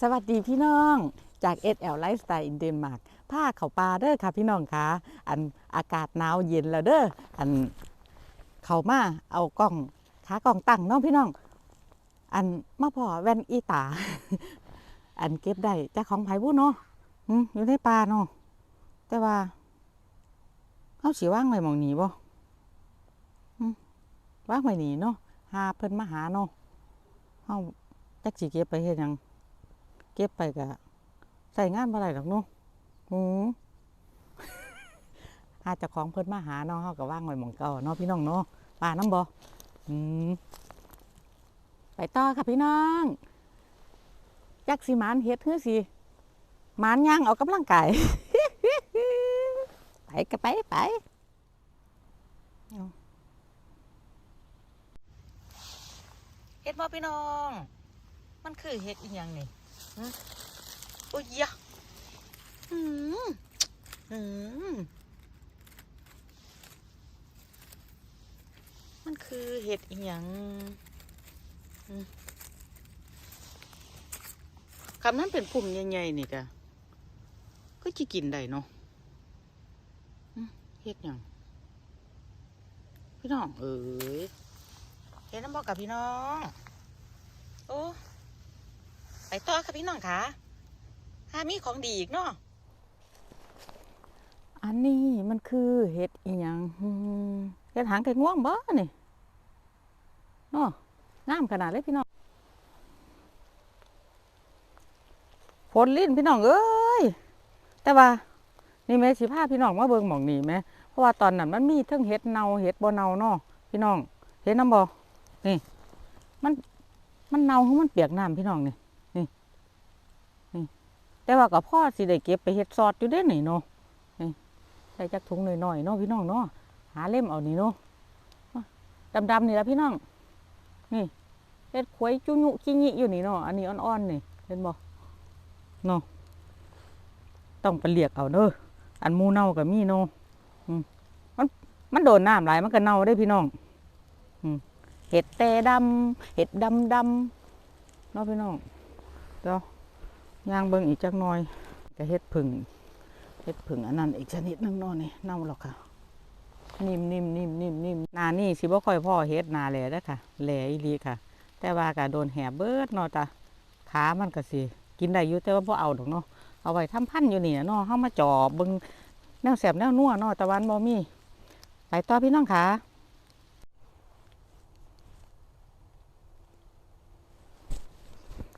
สวัสดีพี่น้องจาก SL Lifestyle in Denmark ผ้าเขาปลาเด้อค่ะพี่น้องคะอันอากาศหนาวเย็นแล้วเด้ออันเขามาเอากล้องขากล้องตั้งน้องพี่น้อง อันมาพอแว่นอีตา อันเก็บได้จากของไผ่บุ้เนาะอยู่ในป่าเนาะแต่ว่าเขาสิว่างไว้หมองหนีบ่อืมว่างไว้นี่เนาะหาเพิ่นมาหาเนาะเฮาจักสิเก็บไปเฮ็ดหยัง เก็บไปก็ใส่งานบ่ได้ดอกเนาะอืมหาเจ้าของเพิ่นมาหาเนาะเฮาก็ว่างไว้หม่องเก่าเนาะพี่น้องเนาะป่าน้ำบ่อืมไปต่อค่ะพี่น้องจักสิมานเฮ็ดคือสิมานย่างออกกำลังกายไปก็ไปไปเอาเฮ็ดบ่พี่น้อง มันคือเฮ็ดอีหยังนี่ โอ้ยยะอืมอืมมันคือเห็ดอีหยังคำนั้นเป็นปุ่มใหญ่ๆนี่กะก็จะกินได้เนาะอืมเห็ดหยังพี่น้องเอ้ยเห็ดน้ำบอกกับพี่น้อง โอ้ ไปต่อค่ะพี่น้องค่ะถ้ามีของดีอีกเนาะอันนี้มันคือเห็ดอีหยังเห็ดหางไก่ง่วงบ่นี่เนาะงามขนาดเลยพี่น้องฝนลิ้นพี่น้องเอ้ยแต่ว่านี่แม่สิพาพี่น้องมาเบิ่งหม่องนี่แม่เพราะว่าตอนนั้นมันมีทั้งเห็ดเนาเห็ดบ่เนาเนาะพี่น้องเห็ดน้ำบ่นี่ มันมันเนาคือมันเปียกน้ำพี่น้องนี่ แต่ว่าก็พ่อสิได้เก็บไปเฮ็ดซอสอยู่เด้นี่เนาะนี่ใส่จักถุงหน่อยๆเนาะพี่น้องเนาะหาเล่มเอานี่เนาะดำๆนี่ละพี่น้องนี่เฮ็ดขวยจุญุจิญิอยู่นี่เนาะอันนี้อ่อนๆนี่เห็นบ่เนาะต้องไปเลียกเอาเด้ออันมูเน่าก็มีเนาะมันมันโดนน้ำหลายมันก็เน่าได้พี่น้องเห็ดแต่ดำเห็ดดำดำๆเนาะพี่น้องเดี๋ยว ย่างเบิ่งอีกจักหน่อยก็เฮ็ดผึ่งเฮ็ดผึ่งอันนั้นอีกชนิดนึงเนาะนี่เน่าหรอกค่ะ นิ่มนิ่มนิ่มนิ่มนิ่มนานี่สิบ่ค่อยพ่อเฮ็ดนาแหล่ด้ค่ะแหล่อีลีค่ะ แต่ว่าก็โดนแหบเบิดเนาะจ้ะขามันก็สิกินได้อยู่แต่ว่าบ่เอาดอกเนาะเอาไว้ทำพันอยู่นี่น่ะเนาะเฮามาจ่อเบิ่งแนวแสบแนวนัวเนาะต่วาอันบ่มีไปต่อพี่น้องค่ะ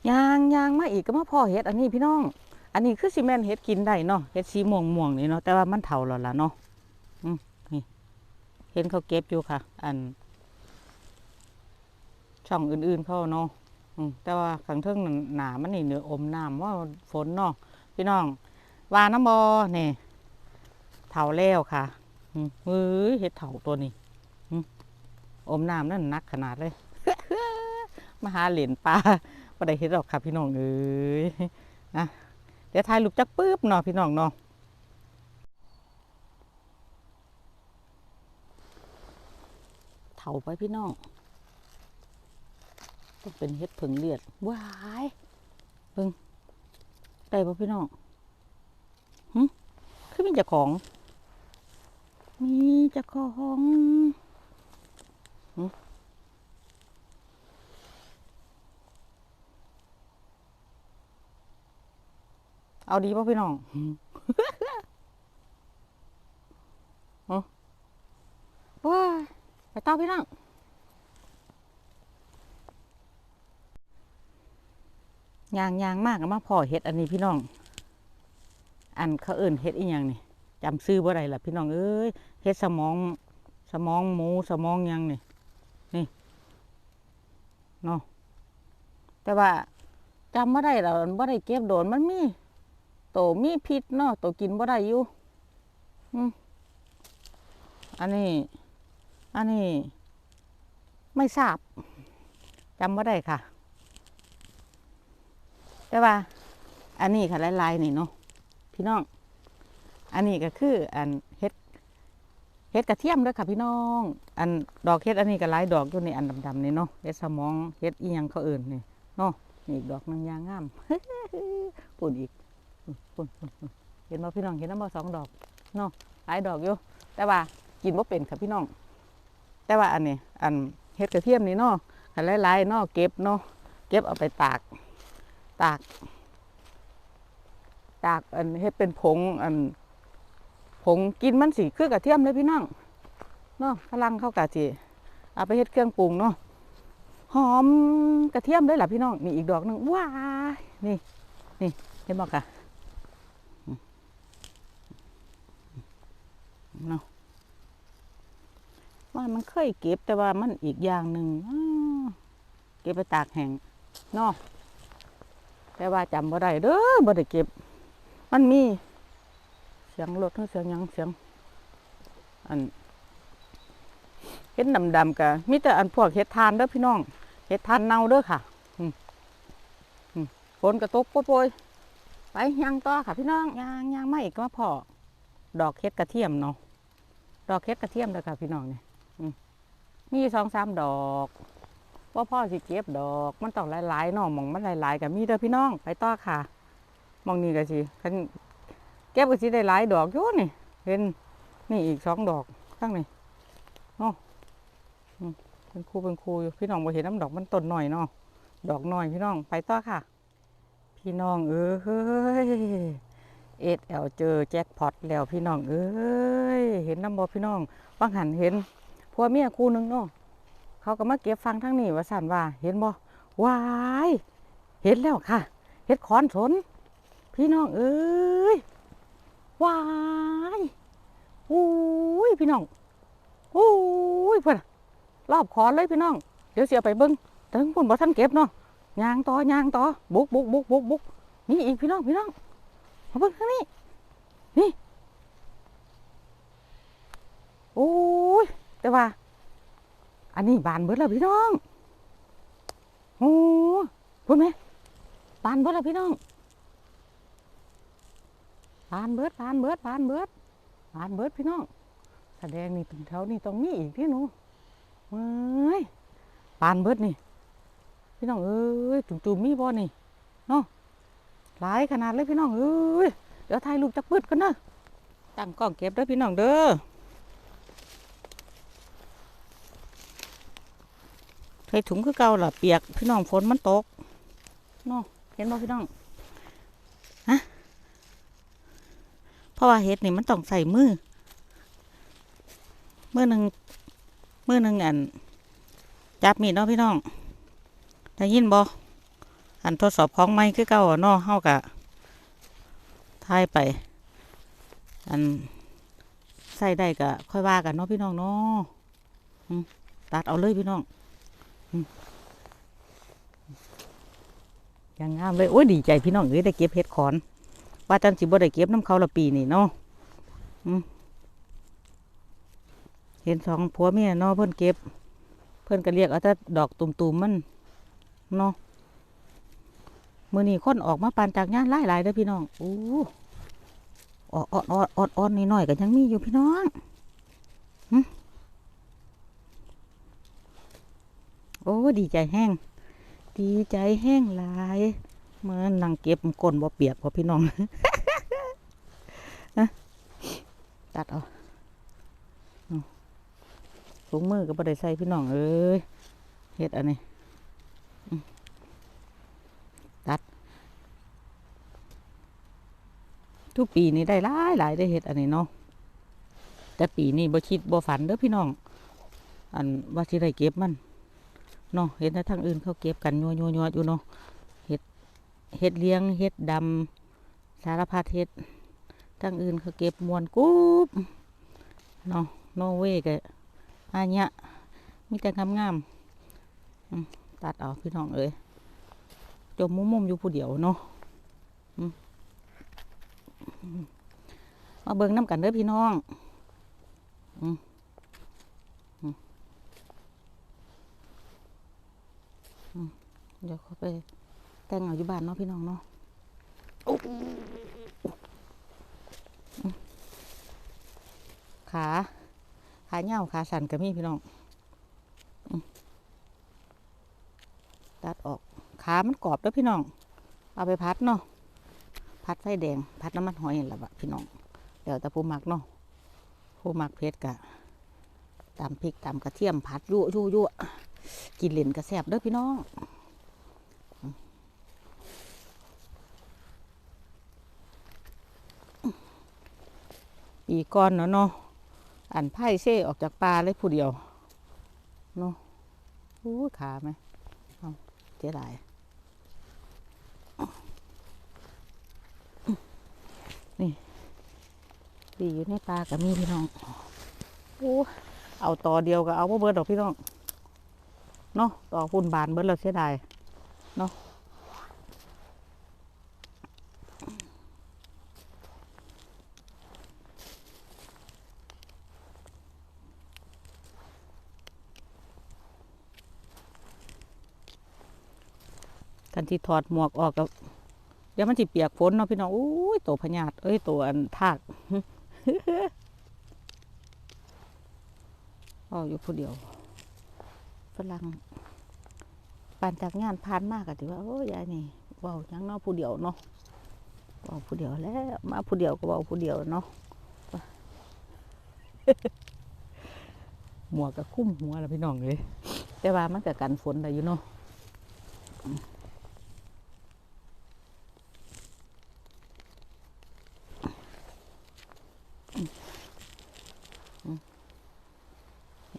ยางยางมาอีกก็มาพ่อเฮ็ดอันนี้พี่น้อง อันนี้คือซีเมนเฮ็ดกินได้เนาะเฮ็ดสีม่วงม่วงนี่เนาะแต่ว่ามันเฒ่าแล้วล่ะเนาะอืมนี่เห็นเขาเก็บอยู่ค่ะ อัน ช่องอื่นๆเขาเนาะอืมแต่ว่าข้างเทิงหนามันนี่เหนืออมน้ำว่าฝนเนาะพี่น้องวาน้ำบอเนี่ยเฒ่าแล้วค่ะอืมเฮ้ยเฮ็ดเฒ่าตัวนี้อืมอมน้ำนั่นนักขนาดเลย มาหาเหรียญปลา บ่ได้เฮ็ดหรอกค่ะพี่น้องเอ้ยนะเดี๋ยวถ่ายรูปจักปึ๊บเนาะพี่น้องเนาะเฒ่าไปพี่น้องต้องเป็นเฮ็ดผึ่งเลือดว้ายเบิ่งได้ป่ะพี่น้องหึคือมีเจ้าของ มีเจ้าของหึ เอาดีป่ะพี่น้องหึเอาว้ายไปต่อพี่น้องยางยางมากอะมาพ่อเฮ็ดอันนี้พี่น้อง อันเขาเอิ่นเฮ็ดอีหยังนี่จำซื้อบ่ได้ล่ะพี่น้องเอ้ยเฮ็ดสมอง สมองหมูสมองหยังนี่นี่เนาะแต่ว่าจำบ่ได้แล้วบ่ได้เก็บโดนมันมี โตมีพิษเนาะโตกินบ่ได้อยู่อันนี้ อันนี้ ไม่ทราบจำบ่ได้ค่ะ แต่ว่า อันนี้ค่ะลายๆนี่เนาะพี่น้อง อันนี้ก็คือ อันเฮ็ดเฮ็ดกระเทียมเด้วยค่ะพี่น้อง อันดอกเฮ็ดอันนี้ก็หลายดอกอยู่ในอันดำๆนี่เนาะเฮ็ดสมองเฮ็ดอีหยังเขาเอื่นนี่เนาะนี่อีกดอกนึงยางงามปุ่นอีก ปุ่นเห็นบ่พี่น้องเห็นน้ำบ่สองดอกเนาะหลายดอกอยู่แต่ว่ากินบ่เป็นค่ะพี่น้อง แต่ว่าอันนี้อันเฮ็ดกระเทียมนี่เนาะคันหลายๆเนาะเก็บเนาะเก็บเอาไปตาก ตาก ตากอันเฮ็ดเป็นผงอันผงกินมันสิคือกระเทียมเลยพี่น้องเนาะพลังเข้ากะจิเอาไปเฮ็ดเครื่องปรุงเนาะหอมกระเทียมเลยล่ะพี่น้องนี่อีกดอกหนึงว้ายนี่นี่เห็นบอกค่ะอืม เนาะว่ามันเคยเก็บแต่ว่ามันอีกอย่างหนึ่งเก็บไปตากแห้งเนาะแต่ว่าจำบ่ได้เด้อบ่ได้เก็บ มันมี เสียงรถเสียงยังเสียง อันเห็ดดำๆกะมีแต่อันพวกเห็ดทานเด้อพี่น้องเห็ดทานเน่าเด้อค่ะฝนกระตกโปรยๆไปยังต่อค่ะพี่น้องยังยังไม่อีกก็พอดอกเห็ดกระเทียมเนาะ ดอกเห็ดกระเทียมเด้อค่ะพี่น้องเนี่ยมีสองสามดอกว่าพ่อสิเก็บดอก มันต้องหลายๆนาะหมองมันหลายๆกับมีเด้อพี่น้องไปต่อค่ะ มองนี้ก็สิคันเก็บก็สิได้หลายดอกอยู่นี่ เห็นนี่อีกสองดอกข้างนี้เนาะอืมเป็นครูเป็นครูอยู่พี่น้องบ่เห็นน้ำดอกมันต้นหน่อยเนาะดอกหน่อยพี่น้องไปต่อค่ะ พี่น้องเอ้ย เอ็ดแอลเจอแจ็คพอตแล้วพี่น้องเอ้ยเห็นน้ำบ่พี่น้องบางหันเห็นพัวเมียคู่หนึงเนาะเขาก็มาเก็บฟังทั้งนี้ว่าสันว่า เห็นบ่ว้ายเห็นแล้วค่ะ เห็ดขอนสน พี่น้องเอ้ยวายอุ้ยพี่น้องอุ้ยเพื่อนรอบคอนเลยพี่น้อง เดี๋ยวเสียไปเบิ้งถึงพุ่นบ่ทันเก็บเนาะยางต่อยางต่อบุกบุกบุกบุกบุกนี่อีกพี่น้องพี่น้อง มาเบิ้งทางนี้นี่โอ้ยแต่ว่า อันนี้บานเบิดแล้วพี่น้องโอ้พูดไหมบานเบิดแล้วพี่น้องปานเบิดปานเบิดปานเบิดปานเบิดพี่น้องแสดงนี่ตรงแถวนี่ต้องมีอีกพี่หนูเฮ้ยปานเบิดนี่พี่น้องเอ้ยตุ่มตุ่มๆมีบ่นี่เนาะ หลายขนาดเลยพี่น้องเอ้ยเดี๋ยวถ่ายรูปจักเบิดกันนะตั้งกล้องเก็บเด้อพี่น้องเด้อใส่ถุงคือเก่าล่ะเปียกพี่น้องฝนมันตกเนาะเห็นบ่พี่น้องฮะเพราะว่าเห็ดนี่มันต้องใส่มือมือหนึ่งมือหนึ่งอันจับมีดเนาะพี่น้องได้ยินบ่ อันทดสอบของไม้คือเก่าอะเนาะเฮากะทายไป อันใส่ได้กะค่อยว่ากันเนาะพี่น้องเนาะอืมตัดเอาเลยพี่น้องย่างงามเลยโอ้ยดีใจพี่น้องเอ้ยได้เก็บเห็ดขอน ว่าจันสิบ่ได้เก็บน้ำเขาละปีนี่เนาะอืมเห็นสองผัวเมียเนาะเพิ่นเก็บ เพิ่นก็เรียกเอาแต่ดอกตุ่มๆมันเนาะ มื้อนี้คนออกมาปานจากงานไล่หลายเด้อพี่น้องโอ้ออดออดออดออดออดนิดหน่อยๆก็ยังมีอยู่พี่น้องโอ้ดีใจแห้ง ดีใจแห้งหลายเมื่อนั่งเก็บก้นบ่เปียกพอพี่น้องนะตัดเอาเอาถุงมือก็บ่ได้ใส่พี่น้องเอ้ยเฮ็ดอันนี้อืมตัด ทุกปีนี้ได้หลายหลายได้เฮ็ดอันนี้เนาะแต่ปีนี้บ่คิดบ่ฝันเด้อพี่น้อง อันว่าสิได้เก็บมันเนาะเห็นแต่ทางอื่นเขาเก็บกันยัวยัวยัวอยู่เนาะเฮ็ดเห็ดเลี้ยงเฮ็ดดำสารพัดเฮ็ดทั้งอื่นเขาเก็บมวนกุ๊บเนาะโนเวกอันเนี้ยมีแต่งามงามตัดเอาพี่น้องเอ้ยจมมุมๆอยู่ผู้เดียวเนาะ มาเบิ่งน้ำกันเด้อพี่น้องเดี๋ยวเขาไปแต่งเอาอยู่บ้านเนาะพี่น้องเนาะขา ขาเหี่ย้าขาสั่นก็มีพี่น้อง ตัดออก ขามันกรอบเด้อพี่น้อง เอาไปพัดเนาะ พัดไฟแดง พัดน้ำมันหอยละบะพี่น้องเดี๋ยวแต่ผู้มักเนาะผู้มักเผ็ดกะตำพริกตำกระเทียมพัดยั่วยั่วยั่วกินเหรนกระแซบเด้อพี่น้องปีก้อนเนาะเนาะอันไพ่เซ่ออกจากปลาเลยผู้เดียวเนาะอู้ขาไหมเอาเจ๊ดายนี่ ดีอยู่ในปลากับมีพี่น้องโอ้เอาต่อเดียวก็เอาพ่เบิร์ดดอกพี่น้องเนาะต่อพุ่นบานเบิร์ดเราเสียดายเนาะกันที่ถอดหมวกออกแล้วเดี๋ยวมันสิเปียกฝนเนาะพี่น้องอุ้ยตัวพญาตเอ้ยตัวอันทาก เอาอยู่ผู้เดียวฝรั่งปานจากงานผ่านมากก็ถือว่าโอ้ยายนี่เว้าหยังเนาะผู้เดียวเนาะเว้าผู้เดียวแล้ว มาผู้เดียวก็เว้าผู้เดียวเนาะหมวกก็คุ้มหัวแล้วพี่น้องเลยแต่ว่ามันก็กันฝนได้อยู่เนาะ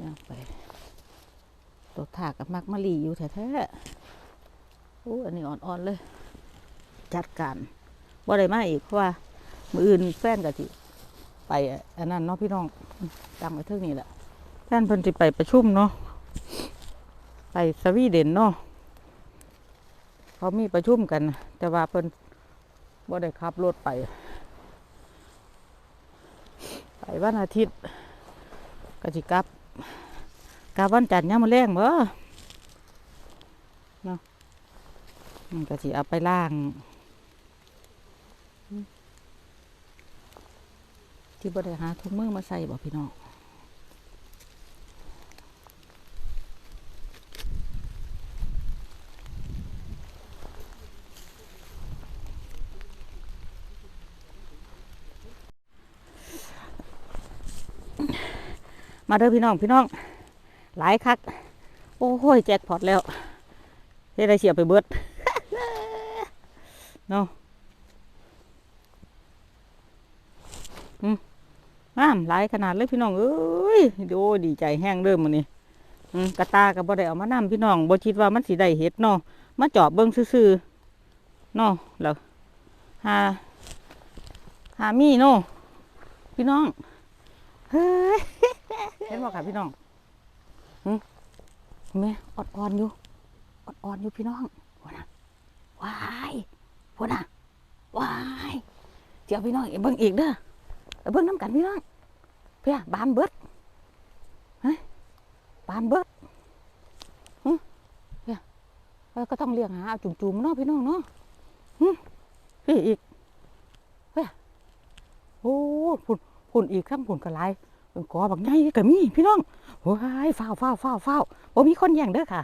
ย่างไปตัว ถากกับมักมะลีอยู่แท้ๆโอ้อันนี้อ่อนๆเลย จัดการว่าได้มาอีกเพราะว่า มืออื่นแฟนกับที่ไปอันนั้นเนาะพี่น้องจำไว้เท่านี้แหละแฟนเพิ่นสิไปประชุมเนาะไปสวีเดนเนาะเขามีประชุมกัน แต่ว่าเพิ่นว่าได้ขับรถไป ไปวันอาทิตย์ก็สิกลับ กลับวันจันทร์ยามมื้อแรงบ่เนาะมันก็สิเอาไปล้าง ที่บ่ได้หาถุงมือมาใส่บ่พี่น้องมาเด้อพี่น้องพี่น้อง หลายคัก โอ้โหแจ็คพอตแล้วเฮ็ดได้เสียไปเบิดเนาะอืมงามหลายขนาดเลยพี่น้องเอ้ยดูดีใจแห้งเริ่มมื้อนี้อืมกระตาก็บ่ได้เอามานํพี่น้องบ่คิดว่ามันสิได้เฮ็ดเนาะมาเจาะเบิ่งซื่อๆเนาะแล้วหาหามีเนาะพี่น้องเฮ้ยเห็นบ่ค่ะพี่น้อง เห็นไหมอ่อนอยู่อ่อนอยู่พี่น้องวน่ะวายวน่ะวายเดี๋ยวพี่น้องเบิ่งอีกเด้อเบิ่งน้ำกันพี่น้องเพี่ยบานเบิดฮะบานเบิดหึเพี่ยเออก็ต้องเลี้ยงหาเอาจุ่มๆเนาะพี่น้องเนาะหึพี่อีกเพี่ยโอ้พุ่นพุ่นอีกข้างพุ่นกระไร กอบักไงก็มีพี่น้องว้ายฟ้าวฟ้าวฟ้าวฟ้าวบ่มีคนแย่งเด้อค่ะ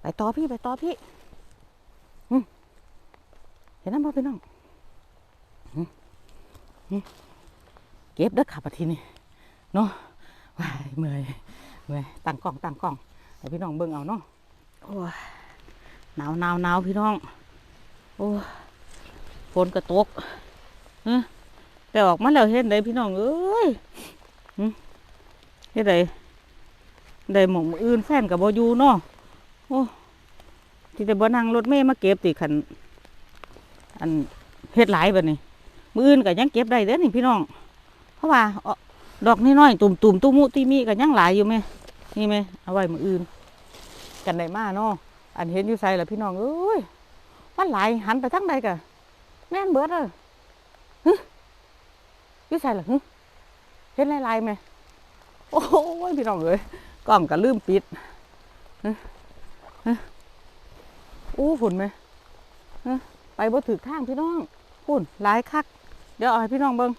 ไปต่อพี่ไปต่อพี่เห็นน้ำบ่พี่น้องเก็บเด้อค่ะปัทีนี้เนาะว้ายเมื่อยเมื่อยตั้งกล้องตั้งกล้องให้พี่น้องเบิ่งเอาเนาะโอ้หนาวหนาวหนาวพี่น้อง โอ้ฝนก็ตกเออ แต่ออกมาแล้วเห็นได้พี่น้องเอ้ยเฮ็ดได้ได้หมองอื่นแฟนกับบอยู่เนาะโอ้ที่ได้บ่นั่งรถเมย์มาเก็บติคันอันเฮ็ดหลายแบัดนี้มืออื่นก็ยังเก็บได้เด้อนี่พี่น้อง เพราะว่าอดอกน้อยๆตุ่มๆตุมุติมีก็ยังหลายอยู่ไหมนี่ไหมเอาไว้มืออื่น กันได้มาเนาะอันเห็นอยู่ไสล่ะพี่น้องเอ้ยมันหลายหันไปทางใดกะแม่นเบิดเลยอ ยู่ใส่หรอเห็นลายๆไหมโอ้ยพี่น้องเอ้ยกล้องก็ลืมปิดอู้ฝุ่นไหมไปบ่ถือข้างพี่น้องฝุ่นหลายคัก เดี๋ยวเอาให้พี่น้องเบิ่ง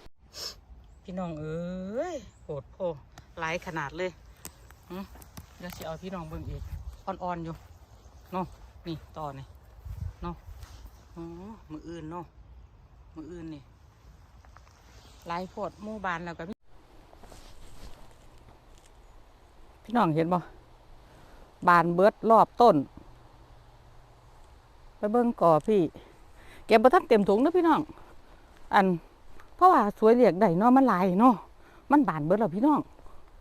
พี่น้องเอ้ยโหดโพหลายขนาดเลยเดี๋ยวสิเอาพี่น้องเบิ่งอีกอ่อนๆอยู่เนาะนี่ต่อนี่เนาะอ๋อมืออื่นเนาะมืออื่นนี่ หลายโพดหมู่บ้านแล้วก็มีพี่น้องเห็นบ่บานเบิดรอบต้น ไปเบิ่งก่อพี่ เก็บบ่ทันเต็มถุงเด้อพี่น้อง อัน เพราะว่าสวยเรียกได้เนาะมันลายเนาะมันบานเบิดแล้วพี่น้อง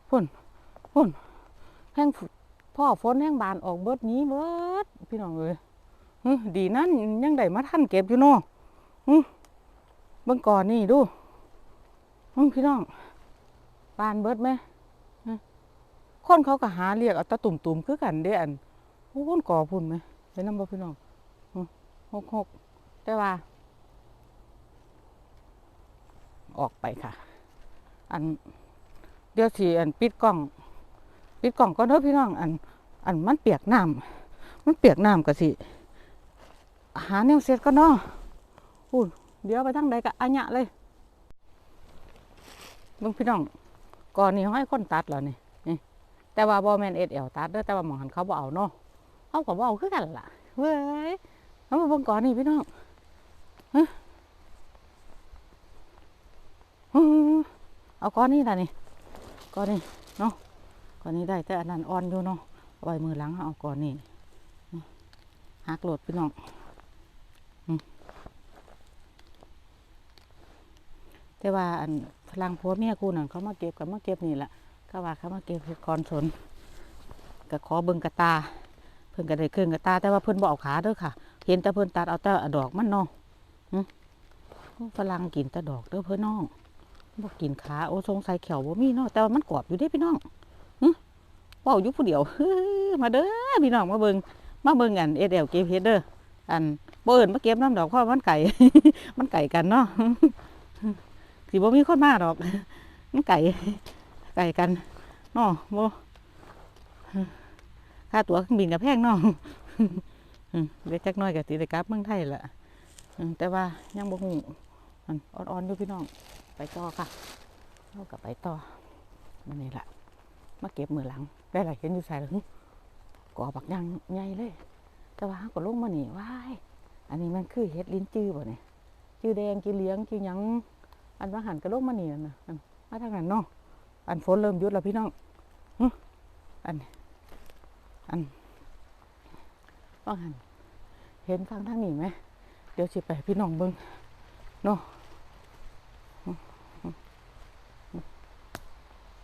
พุ่นพุ่นแห้งฝพ่อฝนแห้งบานออกเบิดนี้เบิดพี่น้องเอ้ยดีนั่นยังได้มาทันเก็บอยู่เนาะเบิ่งก่อนนี่ดู หึพี่น้องบานเบิดไหมคนเขาก็หาเรียกเอาตะตุ่มๆคือกันเด้อันโอ้นก่อพุ่นไหมเป็นน้ำบ่พี่น้องหกหกแต่ว่า ออกไปค่ะ อันเดี๋ยวสิอันปิดกล้อง ปิดกล้องก็เด้อพี่น้อง อัน อันมันเปียกน้ำมันเปียกน้ำก็สิหาแนวเสร็จก็นาะพูดเดี๋ยวไปทางใดก็อัญะเลย บิ่งพี่น้องก่อนนี้ห้อยคนตัดแล้วนี่นี่แต่ว่าบอแมนเอ็ดเอลตัดเด้อแต่ว่าหมองหันเขาบ่เอาเนาะเขาก็บ่เอาคือกันล่ะเว้ยเอามาเบิ่งก่อนนี่พี่น้องอื้อเอาก้อนนี้ล่ะนี่ก้อนนี้เนาะก้อนนี้ได้แต่อันนั้นอ่อนอยู่เนาะไว้มือหลังเอาก้อนนี้หักโหลดพี่น้องอืม แต่ว่าอันพลังผัวเมียกูนั่นเขามาเก็บกับมาเก็บนี่แหละก็ว่าเขามาเก็บเห็ดคอนสนก็ขอเบิ่งกระตา เพิ่นก็ได้เครื่องกระตา แต่ว่าเพิ่นบ่เอาขาเด้อค่ะ เห็นแต่เพิ่นตัดเอาแต่ดอกมันนาะอืมฝรั่งกินแต่ดอกเด้อเพิ่อนน้องบอกกินขาโอ้สงสัยแขวบ่มีเนาะแต่ว่ามันกรอบอยู่เด้พี่น้องเว้าอยู่ผู้เดียวเฮ้อมาเด้อพี่น้องมาเบิ่งมาเบิ่งอันเอเดลเก็บเฮ็ดเด้ออันบ่เอิ้นมาเก็บน้ำดอกเพราะว่ามันไก่มันไก่กันเนาะ สิบ่มีคนมาดอกมันไก่ไก่กันนาะบ่ค่าตั๋วเครื่องบินกับแพงนาะอืมเด็กจักน้อยก็สิได้กลับเมืองไทยแหละแต่ว่ายังบ่ฮู้อันอ่อนๆอยู่พี่น้อง ไปต่อค่ะเรากับไปต่อมันนี่แหละมาเก็บมือหลัง ได้หลายเห็นอยู่ใส่หลังก่อบักยังใหญ่เลย แต่ว่าเราก็ลงมานี่ว้ายอันนี้มันคือเห็ดลิ้นจื้อบ่เนี่ยจื้อแดงจื้อเหลี้ยงจื้อยัง อันว่าหันก็ลงมานี่นั่นนะอันมาทางนั้นเนาะอันฝนเริ่มยุดแล้วพี่น้องอัน อันว่าหันเห็นฟังทางนี้ไหมเดี๋ยวสิไปพี่น้องเบิ่งเนาะ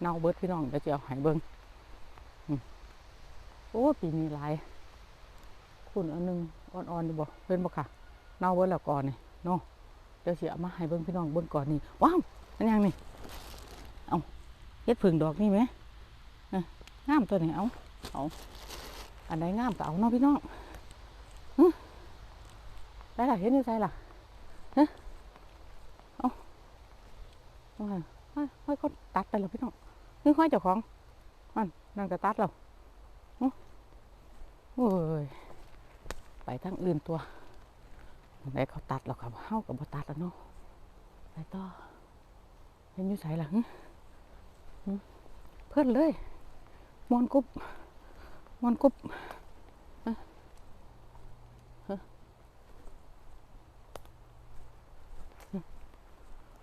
เน่าเบิดพี่น้องเดี๋ยวจะเอาหายเบิ้งโอ้ปีนี้หลายคุณอันหนึงอ่อนๆอยู่บ่เพิ่นบ่ค่ะ เน่าเบิดแล้วก่อนนี่เนาะ เดี๋ยวเสิเอามาให้เบิ้งพี่น้องเบิ้งก่อนนี่ว้าวอันยังนี่เอาเฮ็ดผึ่งดอกนี่ไหมงามตัวนี้เอาเอาอันไหนงามก็เอาเนาะพี่น้องได้ล่ะเห็นยู่ใส่ล่ะฮะเอาเอาให้ให้ให้คนตัดไปแล้วพี่น้องนึกห้อยเจ้าของมันนั่งกระตัดเราอื้อโอ้ยไปทางอื่นตัว ไหนเขาตัดเราครับเฮากับบ่ตัดแล้วเนาะไปต่อเห็นอยู่ใส่หลังเพื่อนเลยมอนกุบมอนกุบ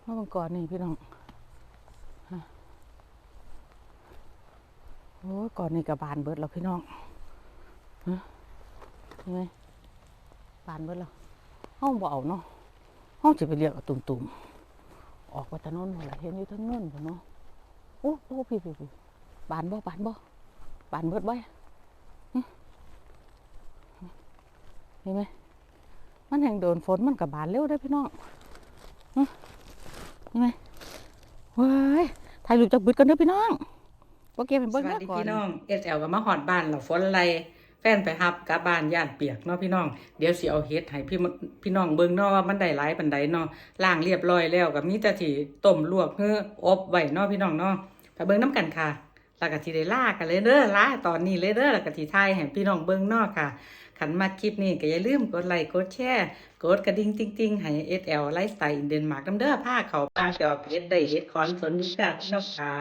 เมื่อวันก่อนนี่พี่น้องโอ้ก่อนนี่กับบานเบิดแล้วพี่น้องฮะเห็นไหมบานเบิดแล้ว ห้องบ่เอาเนาะห้องจะไปเรียกเอาตุ่มๆออกไปถนนหมดละเห็นอยู่ทั้งเงินพุ่นเนาะโอ้โอ้พี่พี่พี่บานบ่บานบ่บานเบิดไว้เห็นไหมมันแห่งโดนฝนมันกับบานเร็วได้พี่น้องเห็นไหมเว้ยถ่ายรูปจากบึดกันเด้อพี่น้องโอเคเป็นเบิ้งเด้อก่อนพี่น้องเอสแอลก็มาหอดบ้านเราฝนอะไร แฟนไปหับกลับบ้านย่านเปียกเนาะพี่น้อง เดี๋ยวสิเอาเฮ็ดให้พี่พี่น้องเบิ่งเนาะว่ามันได้หลายปานใดเนาะล้างเรียบร้อยแล้วก็มีแต่ที่ต้มลวกเฮืออบไว้เนาะพี่น้องเนาะไปเบิ่งน้ำกันค่ะแล้วก็สิได้ลากันเลยเด้อลาตอนนี้เลยเด้อแล้วก็สิทายให้พี่น้องเบิ่งเนาะค่ะคันมาคลิปนี้ก็อย่าลืมกดไลค์กดแชร์กดกระดิ่งติ๊งๆให้ SL ไลฟ์สไตล์อินเดนมาร์กนำเด้อพาเขาปลาไปออกเฮ็ดได้เฮ็ดคอนสนจ้าพี่น้องค่ะ